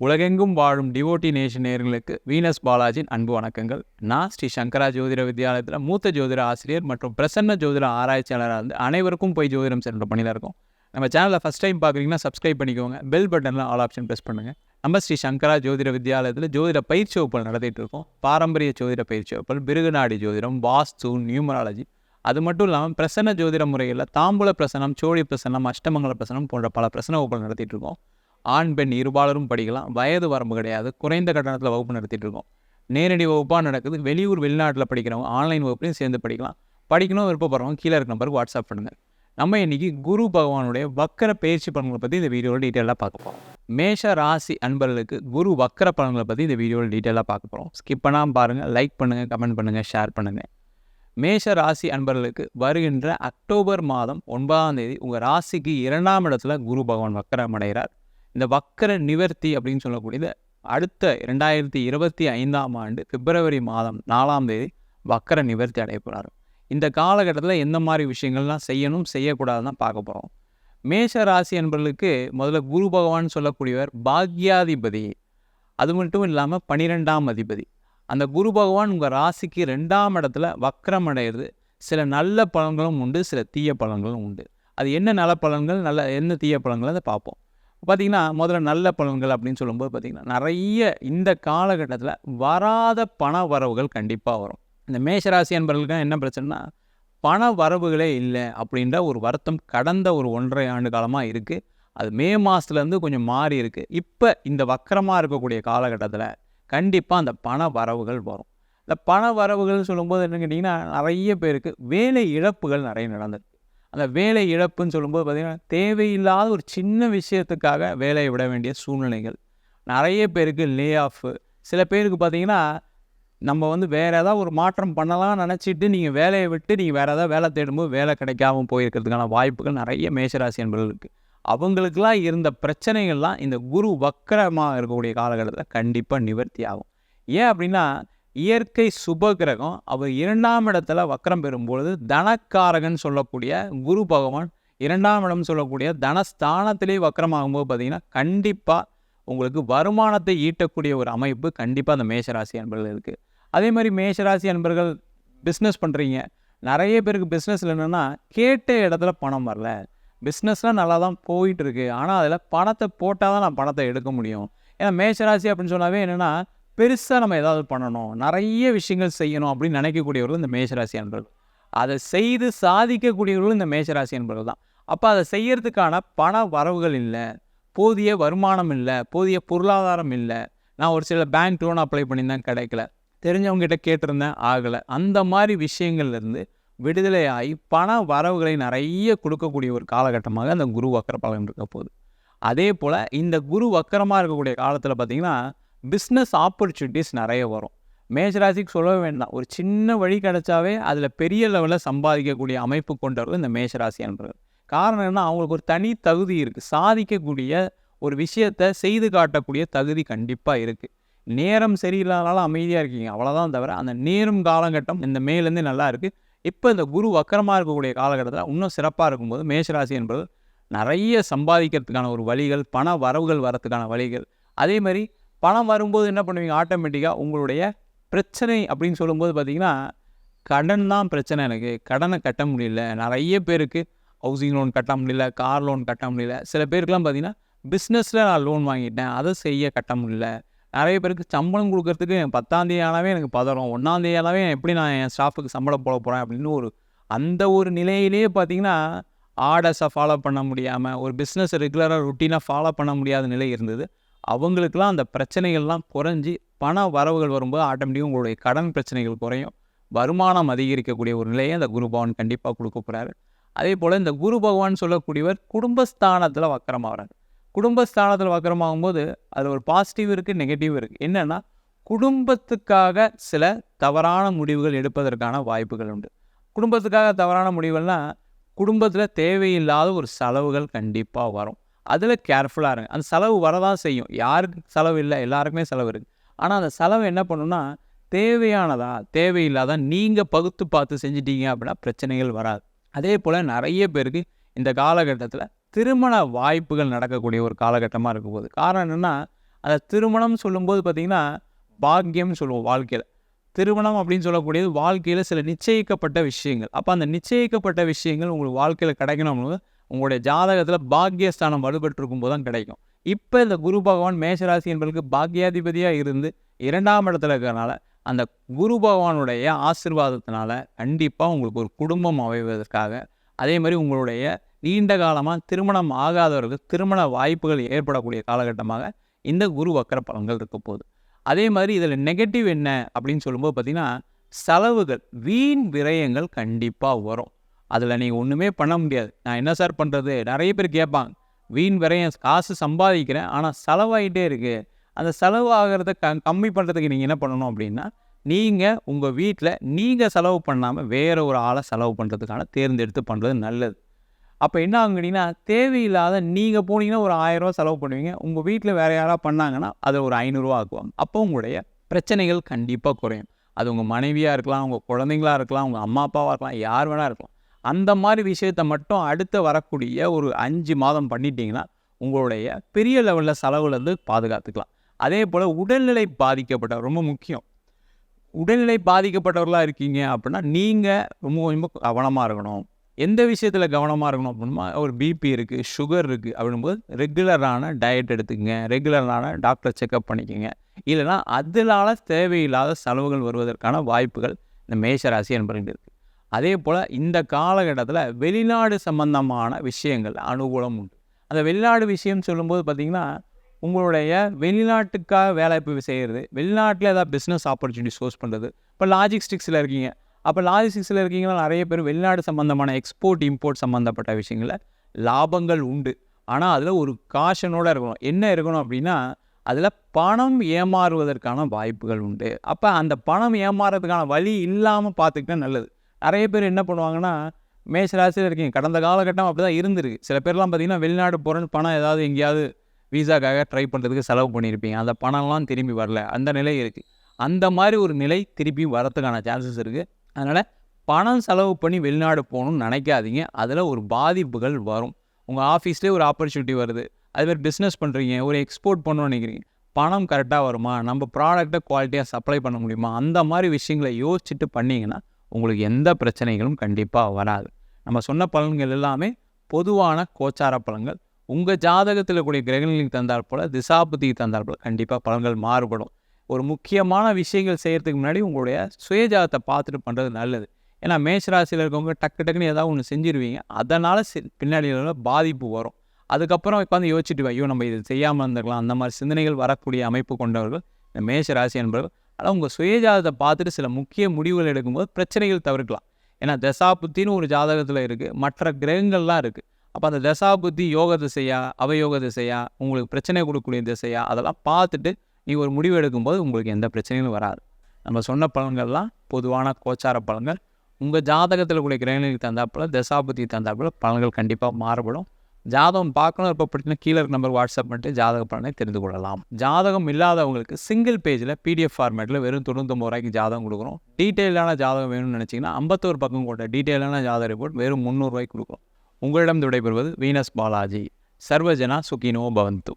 உலகெங்கும் வாழும் டிவோட்டி நேஷன் நேர்களுக்கு வீனஸ் பாலாஜின் அன்பு வணக்கங்கள். நான் ஸ்ரீ சங்கரா ஜோதிட வித்யாலயத்தில் மூத்த ஜோதிட ஆசிரியர் மற்றும் பிரசன்ன ஜோதிட ஆராய்ச்சியாளராக இருந்து அனைவருக்கும் போய் ஜோதிடம் சென்ற பணியில் இருக்கோம். நம்ம சேனலில் ஃபஸ்ட் டைம் பார்க்குறீங்கன்னா சப்ஸ்கிரைப் பண்ணிக்கோங்க. பெல் பட்டனில் ஆல் ஆப்ஷன் ப்ரெஸ் பண்ணுங்கள் நம்ம ஸ்ரீ சங்கரா ஜோதிட வித்யாலயத்தில் ஜோதிட பயிற்சி வகுப்புகள் நடத்திட்டு இருக்கோம். பாரம்பரிய ஜோதிட பயிற்சி வகுப்புகள் பிருகுநாடி ஜோதிடம் வாஸ்து நியூமராலஜி. அது மட்டும் இல்லாமல் பிரசன்ன ஜோதிட முறையில் தாம்பூல பிரசனம் சோழி பிரசனம் அஷ்டமங்கல பிரசனம் போன்ற பல பிரசன வகுப்புகள் நடத்திட்டு இருக்கோம். ஆண் பெண் இருபாலரும் படிக்கலாம். வயது வரம்பு கிடையாது. குறைந்த கட்டணத்தில் வகுப்பு நடத்திட்டு இருக்கோம். நேரடி வகுப்பாக நடக்குது. வெளியூர் வெளிநாட்டில் படிக்கிறவங்க ஆன்லைன் வகுப்புலையும் சேர்ந்து படிக்கலாம். படிக்கணும் விருப்பப்படுறவங்க கீழே இருக்க நம்பருக்கு வாட்ஸ்அப் பண்ணுங்கள் நம்ம இன்னைக்கு குரு பகவானுடைய வக்கர பயிற்சி பலன்களை பற்றி இந்த வீடியோவில் டீட்டெயிலாக பார்க்க போகிறோம் மேஷ ராசி அன்பர்களுக்கு குரு வக்கர பலன்களை பற்றி இந்த வீடியோவில் டீட்டெயிலாக பார்க்க போகிறோம் ஸ்கிப் பண்ணாமல் பாருங்கள் லைக் பண்ணுங்கள் கமெண்ட் பண்ணுங்கள் ஷேர் பண்ணுங்கள் மேஷ ராசி அன்பர்களுக்கு வருகின்ற அக்டோபர் மாதம் ஒன்பதாம் தேதி உங்கள் ராசிக்கு இரண்டாம் இடத்துல குரு பகவான் வக்கரம் அடைகிறார். இந்த வக்கர நிவர்த்தி அப்படின்னு சொல்லக்கூடியது அடுத்த ரெண்டாயிரத்தி இருபத்தி ஐந்தாம் ஆண்டு பிப்ரவரி மாதம் நாலாம் தேதி வக்கர நிவர்த்தி அடைய இந்த காலகட்டத்தில் எந்த மாதிரி விஷயங்கள்லாம் செய்யணும் செய்யக்கூடாதுன்னு பார்க்க போகிறோம் மேஷ ராசி என்பவர்களுக்கு முதல்ல குரு பகவான் சொல்லக்கூடியவர் பாக்யாதிபதி. அது மட்டும் இல்லாமல் பனிரெண்டாம் அதிபதி. அந்த குரு பகவான் உங்கள் ராசிக்கு ரெண்டாம் இடத்துல வக்கரம் அடையிறது. சில நல்ல பலன்களும் உண்டு சில தீய பலன்களும் உண்டு. அது என்ன நல்ல பலன்கள் நல்ல என்ன தீய பலன்கள் அதை பார்ப்போம். பார்த்திங்கன்னா முதல்ல நல்ல பலன்கள் அப்படின்னு சொல்லும்போது பார்த்திங்கன்னா நிறைய இந்த காலகட்டத்தில் வராத பண வரவுகள் கண்டிப்பாக வரும். இந்த மேஷராசி என்பவர்களுக்கு என்ன பிரச்சனைனா பண வரவுகளே இல்லை அப்படின்ற ஒரு வருத்தம் கடந்த ஒரு ஒன்றரை ஆண்டு காலமாக இருக்குது அது மே மாதத்துலேருந்து கொஞ்சம் மாறி இருக்குது இப்போ இந்த வக்கரமாக இருக்கக்கூடிய காலகட்டத்தில் கண்டிப்பாக அந்த பண வரவுகள் வரும். இந்த பண வரவுகள் சொல்லும்போது என்ன கேட்டிங்கன்னா நிறைய பேருக்கு வேலை இழப்புகள் நிறைய நடந்தது அந்த வேலை இழப்புன்னு சொல்லும்போது பார்த்திங்கன்னா தேவையில்லாத ஒரு சின்ன விஷயத்துக்காக வேலையை விட வேண்டிய சூழ்நிலைகள். நிறைய பேருக்கு லே ஆஃப் சில பேருக்கு பார்த்திங்கன்னா நம்ம வந்து வேறு ஏதாவது ஒரு மாற்றம் பண்ணலாம் நினச்சிட்டு நீங்கள் வேலையை விட்டு நீங்கள் வேறு ஏதாவது வேலை தேடும்போது வேலை கிடைக்காம போயிருக்கிறதுக்கான வாய்ப்புகள் நிறைய மேஷராசி என்பவர்களுக்கு அவங்களுக்கெல்லாம் இருந்த பிரச்சனைகள்லாம் இந்த குரு வக்கரமாக இருக்கக்கூடிய காலகட்டத்தில் கண்டிப்பாக நிவர்த்தி ஆகும். ஏன் அப்படின்னா இயற்கை சுப கிரகம் அவர் இரண்டாம் இடத்துல வக்கரம் பெறும்பொழுது தனக்காரகன் சொல்லக்கூடிய குரு பகவான் இரண்டாம் இடம் சொல்லக்கூடிய தனஸ்தானத்திலே வக்கரமாகும்போது பார்த்திங்கன்னா கண்டிப்பாக உங்களுக்கு வருமானத்தை ஈட்டக்கூடிய ஒரு அமைப்பு கண்டிப்பாக அந்த மேஷராசி அன்பர்கள் இருக்குது அதே மாதிரி மேஷராசி அன்பர்கள் பிஸ்னஸ் பண்ணுறீங்க நிறைய பேருக்கு பிஸ்னஸில் என்னென்னா கேட்ட இடத்துல பணம் வரல. பிஸ்னஸ்லாம் நல்லா தான் போயிட்டுருக்கு ஆனால் அதில் பணத்தை போட்டால் தான் நான் பணத்தை எடுக்க முடியும். ஏன்னா மேஷராசி அப்படின்னு சொன்னாவே என்னென்னா பெருசாக நம்ம ஏதாவது பண்ணணும். நிறைய விஷயங்கள் செய்யணும் அப்படின்னு நினைக்கக்கூடியவர்கள் இந்த மேஷராசி அன்பர்கள். அதை செய்து சாதிக்கக்கூடியவர்களும் இந்த மேஷராசி அன்பர்கள் தான். அப்போ அதை செய்யறதுக்கான பண வரவுகள் இல்லை. போதிய வருமானம் இல்லை. போதிய பொருளாதாரம் இல்லை. நான் ஒரு சில பேங்க் லோன் அப்ளை பண்ணியிருந்தேன் கிடைக்கல. தெரிஞ்சவங்ககிட்ட கேட்டிருந்தேன் ஆகலை. அந்த மாதிரி விஷயங்கள்லேருந்து விடுதலை ஆகி பண வரவுகளை நிறைய கொடுக்கக்கூடிய ஒரு காலகட்டமாக அந்த குரு வக்கர பலன் இருக்க போகுது. அதே போல் இந்த குரு வக்கரமாக இருக்கக்கூடிய காலத்தில் பார்த்திங்கன்னா பிஸ்னஸ் ஆப்பர்ச்சுனிட்டிஸ் நிறைய வரும். மேஷராசிக்கு சொல்ல வேண்டாம். ஒரு சின்ன வழி கிடைச்சாவே அதில் பெரிய லெவலில் சம்பாதிக்கக்கூடிய அமைப்பு கொண்டவர்கள் இந்த மேஷராசி காரணம் என்ன அவங்களுக்கு ஒரு தனி தகுதி இருக்குது சாதிக்கக்கூடிய ஒரு விஷயத்தை செய்து காட்டக்கூடிய தகுதி கண்டிப்பாக இருக்குது நேரம் சரியில்லாதனால அமைதியாக இருக்கீங்க. அவ்வளோதான் தவிர அந்த நேரம் காலகட்டம் இந்த மேலேருந்தே நல்லா இருக்குது இப்போ இந்த குரு வக்கரமாக இருக்கக்கூடிய காலகட்டத்தில் இன்னும் சிறப்பாக இருக்கும்போது மேஷராசி என்பது நிறைய சம்பாதிக்கிறதுக்கான ஒரு வழிகள் பண வரவுகள் வரத்துக்கான வழிகள். அதே மாதிரி பணம் வரும்போது என்ன பண்ணுவீங்க? ஆட்டோமேட்டிக்காக உங்களுடைய பிரச்சனை அப்படின்னு சொல்லும்போது பார்த்திங்கன்னா கடன் தான் பிரச்சனை எனக்கு. கடனை கட்ட முடியல. நிறைய பேருக்கு ஹவுசிங் லோன் கட்ட முடியல கார் லோன் கட்ட முடியல. சில பேருக்குலாம் பார்த்திங்கன்னா பிஸ்னஸில் நான் லோன் வாங்கிட்டேன். அதை செய்ய கட்ட முடியல. நிறைய பேருக்கு சம்பளம் கொடுக்கறதுக்கு பத்தாந்தேதி ஆனாவே எனக்கு பதறம். ஒன்றாந்தேதி ஆனாவே எப்படி நான் என் ஸ்டாஃபுக்கு சம்பளம் போட போகிறேன் அப்படின்னு ஒரு அந்த ஒரு நிலையிலேயே பார்த்திங்கன்னா ஆர்டர்ஸை ஃபாலோ பண்ண முடியாமல் ஒரு பிஸ்னஸ் ரெகுலராக ருட்டீனாக ஃபாலோ பண்ண முடியாத நிலை இருந்தது. அவங்களுக்கெல்லாம் அந்த பிரச்சனைகள்லாம் குறைஞ்சி பண வரவுகள் வரும்போது ஆட்டோமேட்டிக்காக உங்களுடைய கடன் பிரச்சனைகள் குறையும். வருமானம் அதிகரிக்கக்கூடிய ஒரு நிலையை அந்த குரு பகவான் கண்டிப்பாக கொடுக்க போகிறாரு அதே போல் இந்த குரு பகவான் சொல்லக்கூடியவர் குடும்பஸ்தானத்தில் வக்கரமாகிறார் குடும்பஸ்தானத்தில் வக்கரமாகும்போது அதில் ஒரு பாசிட்டிவ் இருக்குது நெகட்டிவ் இருக்குது என்னென்னா குடும்பத்துக்காக சில தவறான முடிவுகள் எடுப்பதற்கான வாய்ப்புகள் உண்டு. குடும்பத்துக்காக தவறான முடிவுகள்னால் குடும்பத்தில் தேவையில்லாத ஒரு செலவுகள் கண்டிப்பாக வரும். அதில் கேர்ஃபுல்லாக இருங்க. அந்த செலவு வரதான் செய்யும். யாருக்கு செலவு இல்லை எல்லாருக்குமே செலவு இருக்குது ஆனால் அந்த செலவு என்ன பண்ணுன்னா தேவையானதா தேவையில்லாத நீங்கள் பகுத்து பார்த்து செஞ்சிட்டீங்க அப்படின்னா பிரச்சனைகள் வராது. அதே போல் நிறைய பேருக்கு இந்த காலகட்டத்தில் திருமண வாய்ப்புகள் நடக்கக்கூடிய ஒரு காலகட்டமாக இருக்கும் போது காரணம் என்னென்னா அந்த திருமணம் சொல்லும்போது பார்த்திங்கன்னா பாக்கியம்னு சொல்லுவோம் வாழ்க்கையில். திருமணம் அப்படின்னு சொல்லக்கூடியது வாழ்க்கையில் சில நிச்சயிக்கப்பட்ட விஷயங்கள். அப்போ அந்த நிச்சயிக்கப்பட்ட விஷயங்கள் உங்களுக்கு வாழ்க்கையில் கிடைக்கணும் உங்களுடைய ஜாதகத்தில் பாக்கியஸ்தானம் வலுப்பெற்றிருக்கும் போது தான் கிடைக்கும். இப்போ இந்த குரு பகவான் மேஷராசி என்பதற்கு பாக்கியாதிபதியாக இருந்து இரண்டாம் இடத்துல இருக்கிறனால அந்த குரு பகவானுடைய ஆசிர்வாதத்தினால கண்டிப்பாக உங்களுக்கு ஒரு குடும்பம் அமைவதற்காக அதே மாதிரி உங்களுடைய நீண்ட காலமாக திருமணம் ஆகாதவர்களுக்கு திருமண வாய்ப்புகள் ஏற்படக்கூடிய காலகட்டமாக இந்த குரு வக்கர பலன்கள் இருக்க போகுது. அதே மாதிரி இதில் நெகட்டிவ் என்ன அப்படின்னு சொல்லும்போது பார்த்திங்கன்னா செலவுகள் வீண் விரயங்கள் கண்டிப்பாக வரும். அதில் நீங்கள் ஒன்றுமே பண்ண முடியாது. நான் என்ன சார் பண்ணுறது நிறைய பேர் கேட்பாங்க. வீண் வரையும் காசு சம்பாதிக்கிறேன். ஆனால் செலவாகிட்டே இருக்குது அந்த செலவாகிறத க கம்மி பண்ணுறதுக்கு நீங்கள் என்ன பண்ணணும் அப்படின்னா நீங்கள் உங்கள் வீட்டில் நீங்கள் செலவு பண்ணாமல் வேறு ஒரு ஆளை செலவு பண்ணுறதுக்கான தேர்ந்தெடுத்து பண்ணுறது நல்லது. அப்போ என்ன ஆகுங்கன்னா தேவையில்லாத நீங்கள் போனீங்கன்னா ஒரு ஆயிரரூவா செலவு பண்ணுவீங்க. உங்கள் வீட்டில் வேறு யாராவது பண்ணாங்கன்னா அதை ஒரு ஐநூறுரூவா ஆக்குவாங்க அப்போ உங்களுடைய பிரச்சனைகள் கண்டிப்பாக குறையும். அது உங்கள் மனைவியாக இருக்கலாம் உங்கள் குழந்தைங்களா இருக்கலாம் உங்கள் அம்மா அப்பாவாக இருக்கலாம் யார் வேணால் இருக்கலாம். அந்த மாதிரி விஷயத்தை மட்டும் அடுத்து வரக்கூடிய ஒரு அஞ்சு மாதம் பண்ணிட்டீங்கன்னா உங்களுடைய பெரிய லெவலில் செலவுலேருந்து பாதுகாத்துக்கலாம். அதே போல் உடல்நிலை பாதிக்கப்பட்ட ரொம்ப முக்கியம். உடல்நிலை பாதிக்கப்பட்டவர்களாக இருக்கீங்க அப்படின்னா நீங்கள் ரொம்ப ரொம்ப கவனமாக இருக்கணும். எந்த விஷயத்தில் கவனமாக இருக்கணும் அப்படின்னா ஒரு பிபி இருக்குது சுகர் இருக்குது அப்படின்போது ரெகுலரான டயட் எடுத்துக்கங்க. ரெகுலரான டாக்டர் செக்கப் பண்ணிக்கோங்க. இல்லைனா அதனால தேவையில்லாத செலவுகள் வருவதற்கான வாய்ப்புகள் இந்த மேஷராசி என்பது இருக்குது அதே போல் இந்த காலகட்டத்தில் வெளிநாடு சம்பந்தமான விஷயங்கள் அனுகூலம் உண்டு. அந்த வெளிநாடு விஷயம் சொல்லும்போது பார்த்திங்கன்னா உங்களுடைய வெளிநாட்டுக்காக வேலைவாய்ப்பு செய்கிறது வெளிநாட்டில் ஏதாவது பிஸ்னஸ் ஆப்பர்ச்சுனிட்டி சோர்ஸ் பண்ணுறது இப்போ லாஜிஸ்டிக்ஸில் இருக்கீங்க. அப்போ லாஜிஸ்டிக்ஸில் இருக்கீங்கன்னா நிறைய பேர் வெளிநாடு சம்மந்தமான எக்ஸ்போர்ட் இம்போர்ட் சம்மந்தப்பட்ட விஷயங்களில் லாபங்கள் உண்டு. ஆனால் அதில் ஒரு காஷனோடு இருக்கணும். என்ன இருக்கணும் அப்படின்னா அதில் பணம் ஏமாறுவதற்கான வாய்ப்புகள் உண்டு. அப்போ அந்த பணம் ஏமாறுறதுக்கான வழி இல்லாமல் பார்த்துக்கிட்டா நல்லது. நிறைய பேர் என்ன பண்ணுவாங்கன்னா மேஷராசியில் இருக்கீங்க. கடந்த காலகட்டம் அப்படி தான் இருந்திருக்கு. சில பேர்லாம் பார்த்தீங்கன்னா வெளிநாடு போகிறேன்னு பணம் ஏதாவது எங்கேயாவது வீசாக்காக ட்ரை பண்ணுறதுக்கு செலவு பண்ணியிருப்பீங்க. அந்த பணம்லாம் திரும்பி வரல. அந்த நிலை இருக்குது அந்த மாதிரி ஒரு நிலை திருப்பி வரத்துக்கான சான்சஸ் இருக்குது அதனால் பணம் செலவு பண்ணி வெளிநாடு போகணும்னு நினைக்காதீங்க. அதில் ஒரு பாதிப்புகள் வரும். உங்கள் ஆஃபீஸ்லேயே ஒரு ஆப்பர்ச்சுனிட்டி வருது. அதுமாதிரி பிஸ்னஸ் பண்ணுறீங்க ஒரு எக்ஸ்போர்ட் பண்ணணும்னு நினைக்கிறீங்க. பணம் கரெக்டாக வருமா? நம்ம ப்ராடக்ட்டை குவாலிட்டியாக சப்ளை பண்ண முடியுமா? அந்த மாதிரி விஷயங்களை யோசிச்சுட்டு பண்ணிங்கன்னா உங்களுக்கு எந்த பிரச்சனைகளும் கண்டிப்பாக வராது. நம்ம சொன்ன பலன்கள் எல்லாமே பொதுவான கோச்சார பலன்கள். உங்கள் ஜாதகத்தில் கூடிய கிரகங்களுக்கு தந்தால் போல் திசாபுத்திக்கு தந்தால் போல் கண்டிப்பாக பலன்கள் மாறுபடும். ஒரு முக்கியமான விஷயங்கள் செய்கிறதுக்கு முன்னாடி உங்களுடைய சுயஜாதத்தை பார்த்துட்டு பண்ணுறது நல்லது. ஏன்னா மேஷராசியில் இருக்கவங்க டக்கு டக்குன்னு ஏதாவது ஒன்று செஞ்சிருவீங்க. அதனால் பின்னாடி பாதிப்பு வரும். அதுக்கப்புறம் உட்காந்து யோசிச்சுட்டு ஐயோ நம்ம இது செய்யாமல் இருந்திருக்கலாம். அந்த மாதிரி சிந்தனைகள் வரக்கூடிய அமைப்பு கொண்டவர்கள் இந்த மேஷ ராசி என்பவர்கள் ஆனால் உங்கள் சுயஜாதத்தை பார்த்துட்டு சில முக்கிய முடிவுகள் எடுக்கும்போது பிரச்சனைகள் தவிர்க்கலாம். ஏன்னா தசாபுத்தின்னு ஒரு ஜாதகத்தில் இருக்குது மற்ற கிரகங்கள்லாம் இருக்குது அப்போ அந்த தசாபுத்தி யோக திசையா அவயோக திசையா உங்களுக்கு பிரச்சனை கொடுக்கக்கூடிய திசையா அதெல்லாம் பார்த்துட்டு நீ ஒரு முடிவு எடுக்கும்போது உங்களுக்கு எந்த பிரச்சனையும் வராது. நம்ம சொன்ன பலன்கள்லாம் பொதுவான கோச்சார பலன்கள். உங்கள் ஜாதகத்தில் கூடிய கிரகங்களுக்கு தந்தாப்பில் தசாபுத்தி தந்தாப்பில் பலன்கள் கண்டிப்பாக மாறுபடும். ஜாதகம் பார்க்கணும் இப்போ பிடிச்சினா கீழே இருக்க நம்பர் வாட்ஸ்அப் பண்ணிட்டு ஜாதக பலனை தெரிந்து கொள்ளலாம். ஜாதகம் இல்லாதவங்களுக்கு சிங்கிள் பேஜில் பிடிஎஃப் ஃபார்மேட்டில் வெறும் தொண்ணூத்தொம்பது ரூபாய்க்கு ஜாதகம் கொடுக்குறோம் டீட்டெயிலான ஜாதகம் வேணும்னு நினச்சிங்கன்னா ஐம்பத்தோரு பக்கம் கொண்ட டீட்டெயிலான ஜாதக ரிப்போர்ட் வெறும் முந்நூறுரூவாய்க்கு கொடுக்குறோம் உங்களிடம் விடைபெறுவது வீனஸ் பாலாஜி. சர்வஜனா சுகினோ பவந்து.